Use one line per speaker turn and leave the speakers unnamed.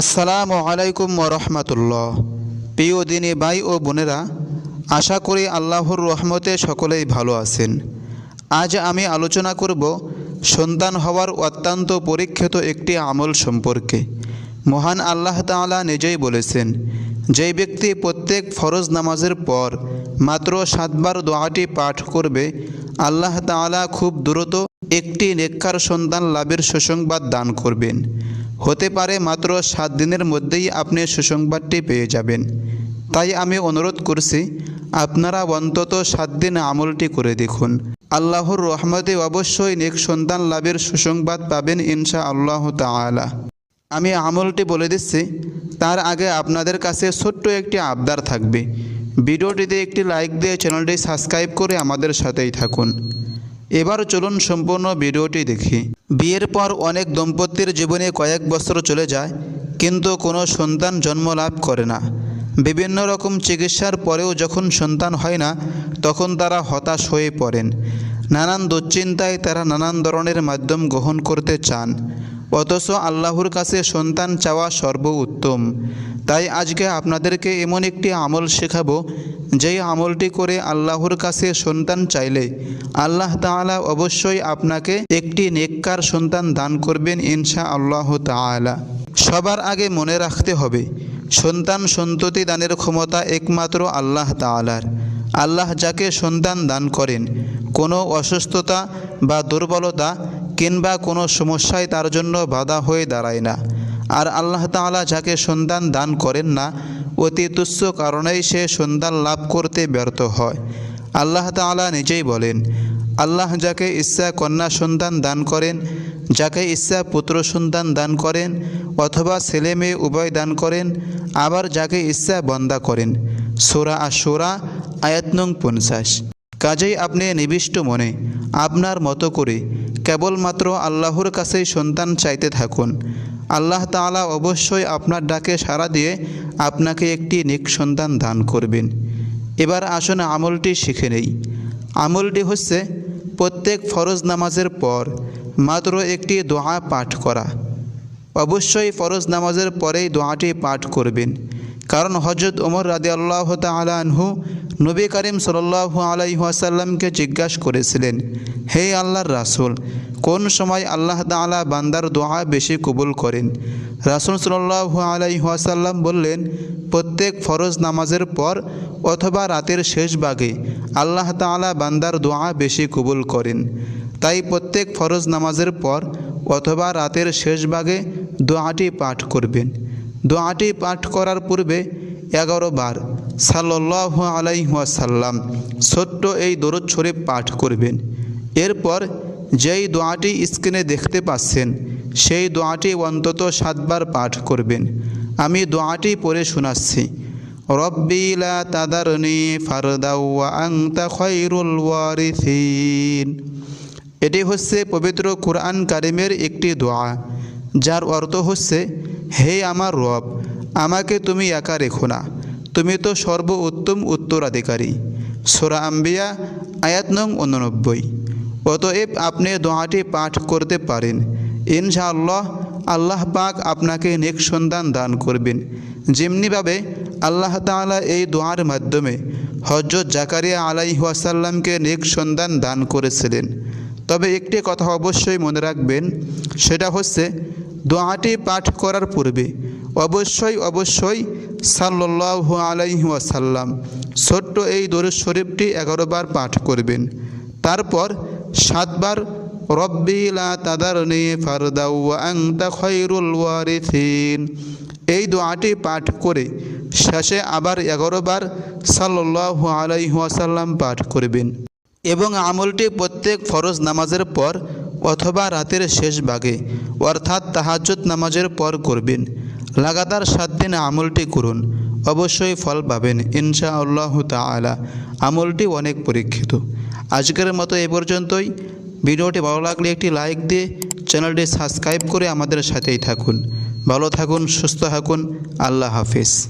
আসসালামু আলাইকুম রহমতুল্লাহ। প্রিয় দিনী ভাই ও বোনেরা, আশা করি আল্লাহর রহমতে সকলেই ভালো আছেন। আজ আমি আলোচনা করব সন্তান হওয়ার অত্যন্ত পরীক্ষিত একটি আমল সম্পর্কে। মহান আল্লাহ তাআলা নিজেই বলেছেন যেই ব্যক্তি প্রত্যেক ফরজ নামাজের পর মাত্র সাতবার দোয়াটি পাঠ করবে, আল্লাহ তাআলা খুব দ্রুত একটি নেককার সন্তান লাভের সুসংবাদ দান করবেন। হতে পারে মাত্র সাত দিনের মধ্যেই আপনি সুসংবাদটি পেয়ে যাবেন। তাই আমি অনুরোধ করছি, আপনারা অন্তত সাত দিন আমলটি করে দেখুন। আল্লাহর রহমতে অবশ্যই নেক সন্তান লাভের সুসংবাদ পাবেন ইনশা আল্লাহ তাআলা। আমি আমলটি বলে দিচ্ছি, তার আগে আপনাদের কাছে ছোট্ট একটি আবদার থাকবে। ভিডিওটিতে একটি লাইক দিয়ে চ্যানেলটি সাবস্ক্রাইব করে আমাদের সাথেই থাকুন। এবার চলুন সম্পূর্ণ ভিডিওটি দেখি। বিয়ের পর অনেক দম্পতির জীবনে কয়েক বছর চলে যায়, কিন্তু কোনো সন্তান জন্ম লাভ করে না। বিভিন্ন রকম চিকিৎসার পরেও যখন সন্তান হয় না, তখন তারা হতাশ হয়ে পড়েন। নানান দুশ্চিন্তায় তারা নানান ধরনের মাধ্যম গ্রহণ করতে চান। অথচ আল্লাহর কাছে সন্তান চাওয়া সর্ব উত্তম তাই আজকে আপনাদেরকে এমন একটি আমল শেখাবো যেই আমলটি করে আল্লাহর কাছে সন্তান চাইলে, আল্লাহ তাআলা অবশ্যই আপনাকে একটি নেককার সন্তান দান করবেন ইনশা আল্লাহ তাআলা। সবার আগে মনে রাখতে হবে, সন্তান সন্ততি দানের ক্ষমতা একমাত্র আল্লাহ তাআলার। আল্লাহ যাকে সন্তান দান করেন, কোনো অসুস্থতা বা দুর্বলতা কিংবা কোনো সমস্যায় তার জন্য বাধা হয়ে দাঁড়ায় না। আর আল্লাহ তাআলা যাকে সন্তান দান করেন না অতি তুচ্ছ কারণেই সে সন্তান লাভ করতে ব্যর্থ হয়। আল্লাহ তাআলা নিজেই বলেন, আল্লাহ যাকে ইচ্ছা কন্যা সন্তান দান করেন, যাকে ইচ্ছা পুত্র সন্তান দান করেন, অথবা ছেলে মেয়ে উভয় দান করেন, আবার যাকে ইচ্ছা বন্দা করেন। সোরা আর সোরা আয়াত নং পঞ্চাশ। কাজেই আপনি নিবিষ্ট মনে, আপনার মতো করে, কেবলমাত্র আল্লাহর কাছেই সন্তান চাইতে থাকুন। আল্লাহ তাআলা অবশ্যই আপনার ডাকে সাড়া দিয়ে আপনাকে একটি নেক সন্তান দান করবেন। এবার আসুন আমলটি শিখে নেই। আমলটি হচ্ছে প্রত্যেক ফরজ নামাজের পর মাত্র একটি দোয়া পাঠ করা। অবশ্যই ফরজ নামাজের পরেই দোয়াটি পাঠ করবেন। কারণ হজরত ওমর রাদি আল্লাহ আনহু নবী করিম সাল্লাহ আলাইসাল্লামকে জিজ্ঞাসা করেছিলেন হে আল্লাহর রাসুল, কোন সময় আল্লাহ তাআলা বান্দার দোয়া বেশি কবুল করেন? রাসুল সাল্লাহ আলাইসাল্লাম বললেন, প্রত্যেক ফরজ নামাজের পর অথবা রাতের শেষ ভাগে আল্লাহ তাআলা বান্দার দোয়া বেশি কবুল করেন। তাই প্রত্যেক ফরজ নামাজের পর অথবা রাতের শেষ ভাগে দোয়াটি পাঠ করবেন। দোয়াটি পাঠ করার পূর্বে এগারো বার সাল্লাহ আলাইহাসাল্লাম ছোট্ট এই দরদ শরীফ পাঠ করবেন। এরপর যেই দোয়াটি স্ক্রিনে দেখতে পাচ্ছেন, সেই দোয়াটি অন্তত সাতবার পাঠ করবেন। আমি দোয়াটি পড়ে শোনাচ্ছি। রব্বিলা তাদারনি ফারদাউয়া আংতা খৈরুল ওয়ারিসিন। এটি হচ্ছে পবিত্র কোরআন কারিমের একটি দোয়া, যার অর্থ হচ্ছে, হে আমার রব, আমাকে তুমি একা রেখো না। তুমি তো সর্ব উত্তম উত্তরাধিকারী। সোরা আম্বিয়া, আয়াত নং উননব্বই। অতএব আপনি দোয়াটি পাঠ করতে পারেন। ইনশাআল্লাহ আল্লাহ পাক আপনাকে নেক সন্তান দান করবেন। যেমনিভাবে আল্লাহ তাআলা এই দোয়ার মাধ্যমে হজরত জাকারিয়া আলাইহাসাল্লামকে নেক সন্তান দান করেছিলেন। তবে একটি কথা অবশ্যই মনে রাখবেন, সেটা হচ্ছে দোয়াটি পাঠ করার পূর্বে অবশ্যই অবশ্যই সাল্লাহ আলাইহি ওয়াসাল্লাম ছোট্ট এই দরুদ শরীফটি এগারো বার পাঠ করবেন। তারপর সাতবার রব্বিলা তাদারনি ফারদাউ আংতা খৈরুল ওয়ারিথিন এই দোয়াটি পাঠ করে শেষে আবার এগারো বার সাল্লাহ আলাইহি ওয়াসাল্লাম পাঠ করবেন এবং আমলটি প্রত্যেক ফরজ নামাজের পর অথবা রাতের শেষ ভাগে, অর্থাৎ তাহাজ্জুদ নামাজের পর করবেন। লাগাতার সাত দিন আমলটি করুন, অবশ্যই ফল পাবেন ইনশা আল্লাহ তালা আমলটি অনেক পরীক্ষিত। আজকের মতো এ পর্যন্তই। ভিডিওটি ভালো লাগলে একটি লাইক দিয়ে চ্যানেলটি সাবস্ক্রাইব করে আমাদের সাথেই থাকুন। ভালো থাকুন, সুস্থ থাকুন। আল্লাহ হাফিজ।